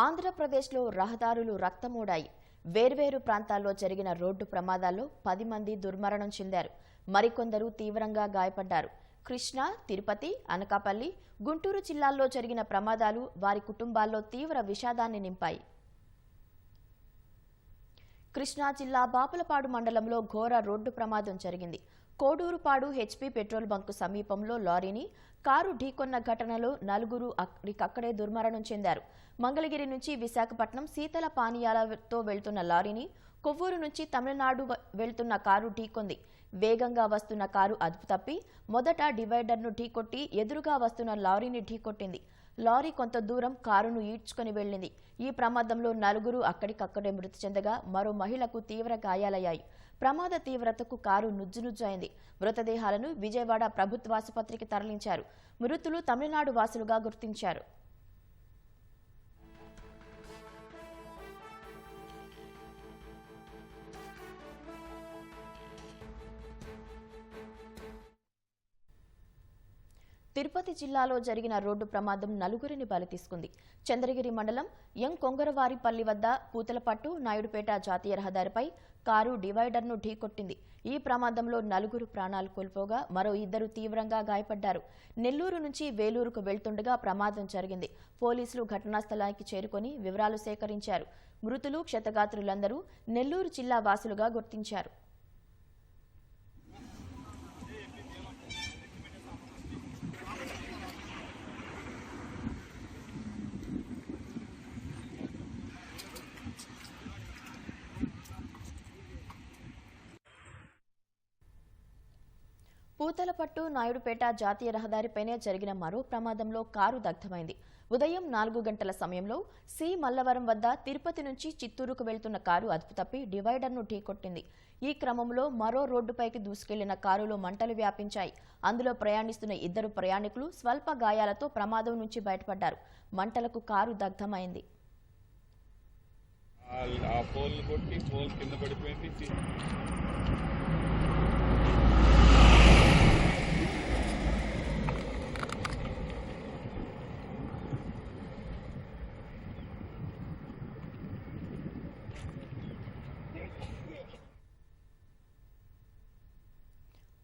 ఆంధ్రప్రదేశ్లో రహదారులు రక్తమూడాయి. వేర్వేరు ప్రాంతాల్లో జరిగిన రోడ్డు ప్రమాదాల్లో పది మంది దుర్మరణం చెందారు. మరికొందరు తీవ్రంగా గాయపడ్డారు. కృష్ణా తిరుపతి అనకాపల్లి గుంటూరు జిల్లాల్లో జరిగిన ప్రమాదాలు వారి కుటుంబాల్లో తీవ్ర విషాదాన్ని నింపాయి. కృష్ణా జిల్లా బాపులపాడు మండలంలో ఘోర రోడ్డు ప్రమాదం జరిగింది. కోడూరుపాడు హెచ్పీ పెట్రోల్ బంకు సమీపంలో లారీని కారు ఢీకొన్న ఘటనలో నలుగురు అక్కడికక్కడే దుర్మరణం చెందారు. మంగళగిరి నుంచి విశాఖపట్నం శీతల పానీయాలతో వెళ్తున్న లారీని కొవ్వూరు నుంచి తమిళనాడు వెళ్తున్న కారు ఢీకొంది. వేగంగా వస్తున్న కారు అదుపు తప్పి మొదట డివైడర్ను ఢీకొట్టి ఎదురుగా వస్తున్న లారీని ఢీకొట్టింది. లారీ కొంత దూరం కారును ఈడ్చుకొని వెళ్ళింది. ఈ ప్రమాదంలో నలుగురు అక్కడికక్కడే మృతి చెందగా మరో మహిళకు తీవ్ర గాయాలయ్యాయి. ప్రమాద తీవ్రతకు కారు నుజ్జునుజ్జైంది అయింది. మృతదేహాలను విజయవాడ ప్రభుత్వాసుపత్రికి తరలించారు. మృతులు తమిళనాడు వాసులుగా గుర్తించారు. తిరుపతి జిల్లాలో జరిగిన రోడ్డు ప్రమాదం నలుగురిని బలి తీసుకుంది చంద్రగిరి మండలం యం కొంగరవారిపల్లి వద్ద పూతలపట్టు నాయుడుపేట జాతీయ రహదారిపై కారు డివైడర్ను ఢీకొట్టింది. ఈ ప్రమాదంలో నలుగురు ప్రాణాలు కోల్పోగా మరో ఇద్దరు తీవ్రంగా గాయపడ్డారు. నెల్లూరు నుంచి వేలూరుకు వెళ్తుండగా ప్రమాదం జరిగింది. పోలీసులు ఘటనా స్థలానికి చేరుకొని వివరాలు సేకరించారు. మృతులు క్షతగాత్రులందరూ నెల్లూరు జిల్లా వాసులుగా గుర్తించారు. పూతలపట్టు నాయుడుపేట జాతీయ రహదారిపైనే జరిగిన మరో ప్రమాదంలో కారు దగ్ధమైంది. ఉదయం నాలుగు గంటల సమయంలో సి. మల్లవరం వద్ద తిరుపతి నుంచి చిత్తూరుకు వెళ్తున్న కారు అదుపు తప్పి డివైడర్ను ఢీకొట్టింది. ఈ క్రమంలో మరో రోడ్డుపైకి దూసుకెళ్ళిన కారులో మంటలు వ్యాపించాయి. అందులో ప్రయాణిస్తున్న ఇద్దరు ప్రయాణికులు స్వల్ప గాయాలతో ప్రమాదం నుంచి బయటపడ్డారు. మంటలకు కారు దగ్ధమైంది. ఆ- ఆ పోల్ కొట్టి పోల్ కింద పడిపోయింది.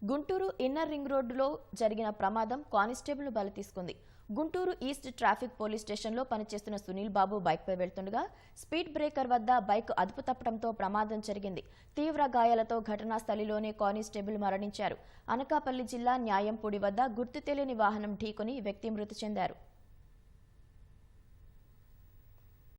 గుంటూరు ఇన్నర్ రింగ్ రోడ్డులో జరిగిన ప్రమాదం కానిస్టేబుల్ బలి తీసుకుంది. గుంటూరు ఈస్ట్ ట్రాఫిక్ పోలీస్ స్టేషన్లో పనిచేస్తున్న సునీల్ బాబు బైక్పై వెళ్తుండగా స్పీడ్ బ్రేకర్ వద్ద బైక్ అదుపు తప్పడంతో ప్రమాదం జరిగింది. తీవ్ర గాయాలతో ఘటనా స్థలిలోనే కానిస్టేబుల్ మరణించారు. అనకాపల్లి జిల్లా న్యాయంపూడి వద్ద గుర్తు తెలియని వాహనం ఢీకొని వ్యక్తి మృతి చెందారు.